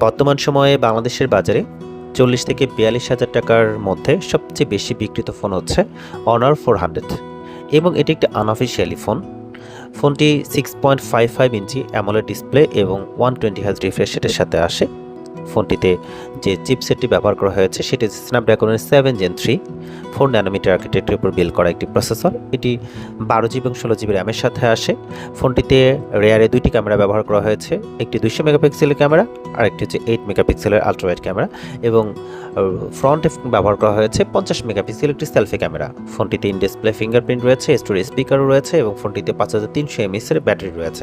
বর্তমান সময়ে বাংলাদেশের বাজারে চল্লিশ থেকে বিয়াল্লিশ হাজার টাকার মধ্যে সবচেয়ে বেশি বিক্রিত ফোন হচ্ছে অনার ফোর হান্ড্রেড এবং এটি একটি আনঅফিসিয়ালি ফোন ফোনটি six point five five inch AMOLED display এবং ওয়ান টোয়েন্টি হাজ রিফ্রেশ সাথে আসে। ফোনটিতে যে চিপসেটটি ব্যবহার করা হয়েছে, সেটি স্ন্যাপড্রাগনের seven Gen three four nanometer আর্কিটেক্টের উপর বিল করা একটি প্রসেসর এটি বারো জিবি এবং ষোলো জিবি র্যামের সাথে আসে। ফোনটিতে রেয়ারে দুইটি ক্যামেরা ব্যবহার করা হয়েছে, একটি দুইশো মেগাপিক্সেলের ক্যামেরা আর একটি হচ্ছে এইট মেগাপিক্সেলের আলট্রাওয়াইড ক্যামেরা এবং ফ্রন্টে ব্যবহার করা হয়েছে পঞ্চাশ মেগাপিক্সেল একটি সেলফি ক্যামেরা ফোনটিতে ইন ডিসপ্লে ফিঙ্গারপ্রিন্ট রয়েছে স্টোরেজ স্পিকারও রয়েছে এবং ফোনটিতে পাঁচ হাজার তিনশো এমএসের ব্যাটারি রয়েছে।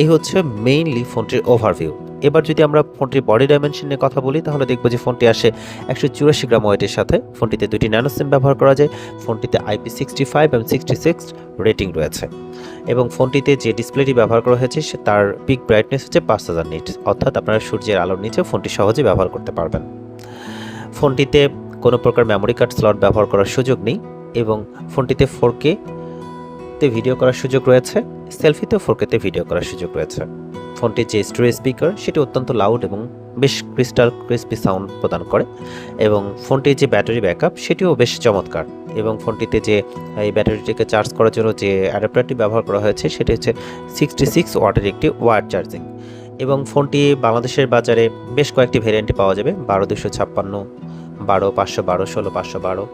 এই হচ্ছে মেইনলি ফোনটির ওভারভিউ এবার যদি আমরা ফোনটির বডি ডাইমেনশন নিয়ে কথা বলি, তাহলে দেখব যে ফোনটি আসে একশো চুরাশি গ্রাম ওয়েটের সাথে। ফোনটিতে দুটি ন্যানো সিম ব্যবহার করা যায়। ফোনটিতে আইপি সিক্সটি ফাইভ এবং সিক্সটি সিক্স রেটিং রয়েছে। এবং ফোনটিতে যে ডিসপ্লেটি ব্যবহার করা হয়েছে তার পিক ব্রাইটনেস হচ্ছে পাঁচ হাজার নিট অর্থাৎ আপনারা সূর্যের আলোর নিচে ফোনটি সহজে ব্যবহার করতে পারবেন। ফোনটিতে কোনো প্রকার মেমোরি কার্ড স্লট ব্যবহার করার সুযোগ নেই এবং ফোনটিতে ফোর কে ভিডিও করার সুযোগ রয়েছে। সেলফিতেও ফোর ভিডিও করার সুযোগ রয়েছে। ফোনটির যে স্টোরেজ স্পিকার, সেটি অত্যন্ত লাউড এবং বেশ ক্রিস্টাল ক্রিস্পি সাউন্ড প্রদান করে। এবং ফোনটির যে ব্যাটারি ব্যাকআপ, সেটিও বেশ চমৎকার। এবং ফোনটিতে যে, এই ব্যাটারিটিকে চার্জ করার জন্য যে অ্যাডাপ্টারটি ব্যবহার করা হয়েছে, সেটি হচ্ছে সিক্সটি সিক্স ওয়াটের একটি ওয়ার চার্জিং। এবং ফোনটি বাংলাদেশের বাজারে বেশ কয়েকটি ভেরিয়েন্টে পাওয়া যাবে, বারো দুশো ছাপ্পান্ন, বারো, পাঁচশো বারো, ষোলো, পাঁচশো বারো।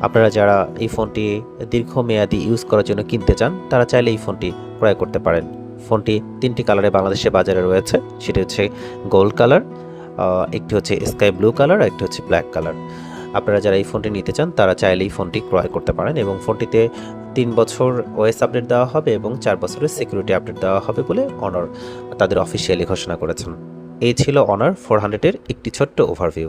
আপনারা যারা এই ফোনটি দীর্ঘমেয়াদী ইউজ করার জন্য কিনতে চান, তারা চাইলে এই ফোনটি ক্রয় করতে পারেন। ফোনটি তিনটি কালারে বাংলাদেশের বাজারে রয়েছে। সেটি হচ্ছে গোল্ড কালার একটি হচ্ছে স্কাই ব্লু কালার একটি হচ্ছে ব্ল্যাক কালার। আপনারা যারা এই ফোনটি নিতে চান, তারা চাইলে এই ফোনটি ক্রয় করতে পারেন এবং ফোনটিতে তিন বছর ওএস আপডেট দেওয়া হবে এবং চার বছরের সিকিউরিটি আপডেট দেওয়া হবে বলে অনার তাদের অফিসিয়ালি ঘোষণা করেছেন। এই ছিল অনার ফোর হান্ড্রেডের একটি ছোট্ট ওভারভিউ